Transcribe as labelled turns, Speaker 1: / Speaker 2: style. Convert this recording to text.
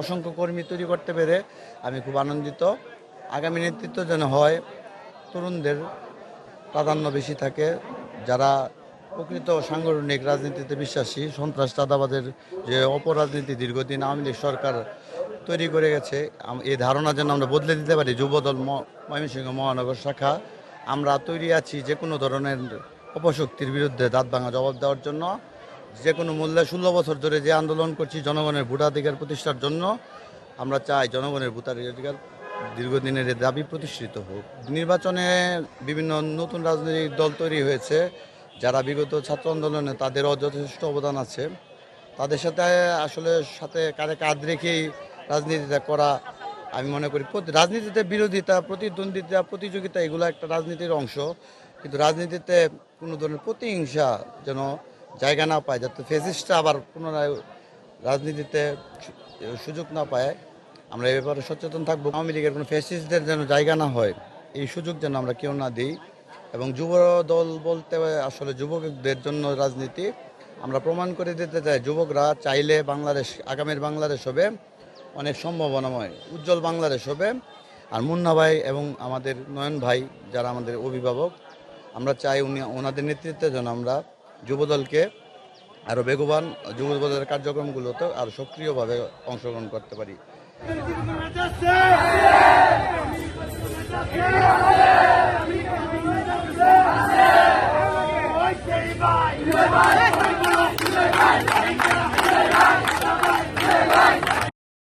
Speaker 1: অসংখ্য কর্মী তৈরি করতে পেরে আমি খুব আনন্দিত। আগামী নেতৃত্ব যেন হয়, তরুণদের প্রাধান্য বেশি থাকে। যারা প্রকৃত সাংগঠনিক রাজনীতিতে বিশ্বাসী, সন্ত্রাস, চাঁদাবাদের যে অপরাজনীতি দীর্ঘদিন আওয়ামী লীগ সরকার তৈরি করে গেছে এই ধারণা যেন আমরা বদলে দিতে পারি। যুবদল ময়মনসিংহ মহানগর শাখা, আমরা তৈরি আছি যে কোনো ধরনের অপশক্তির বিরুদ্ধে দাঁত ভাঙা জবাব দেওয়ার জন্য। যে কোনো মূল্যে ষোলো বছর ধরে যে আন্দোলন করছি জনগণের ভোটাধিকার প্রতিষ্ঠার জন্য, আমরা চাই জনগণের ভোটাধিকার দীর্ঘদিনের দাবি প্রতিষ্ঠিত হোক। নির্বাচনে বিভিন্ন নতুন রাজনৈতিক দল তৈরি হয়েছে, যারা বিগত ছাত্র আন্দোলনে তাদেরও যথেষ্ট অবদান আছে। তাদের সাথে আসলে সাথে কাঁধে কাঁধ রেখেই রাজনীতিটা করা, আমি মনে করি রাজনীতিতে বিরোধিতা, প্রতিদ্বন্দ্বিতা, প্রতিযোগিতা, এগুলো একটা রাজনীতির অংশ। কিন্তু রাজনীতিতে কোনো ধরনের প্রতিহিংসা যেন জায়গা না পায়, যাতে ফেসিস্টটা আবার পুনরায় রাজনীতিতে সুযোগ না পায়। আমরা এ ব্যাপারে সচেতন থাকব। আওয়ামী লীগের কোনো ফ্যাসিস্টদের যেন জায়গা না হয়, এই সুযোগ যেন আমরা কেউ না দিই। এবং যুব দল বলতে আসলে যুবকদের জন্য রাজনীতি, আমরা প্রমাণ করে দিতে চাই, যুবকরা চাইলে বাংলাদেশ, আগামীর বাংলাদেশ হবে অনেক সম্ভাবনাময়, উজ্জ্বল বাংলাদেশ হবে। আর মুন্না ভাই এবং আমাদের নয়ন ভাই, যারা আমাদের অভিভাবক, আমরা চাই উনি, ওনাদের নেতৃত্বে যেন আমরা যুবদলকে আরও বেগবান যুবদলের কার্যক্রমগুলোতে আরও সক্রিয়ভাবে অংশগ্রহণ করতে পারি Bye.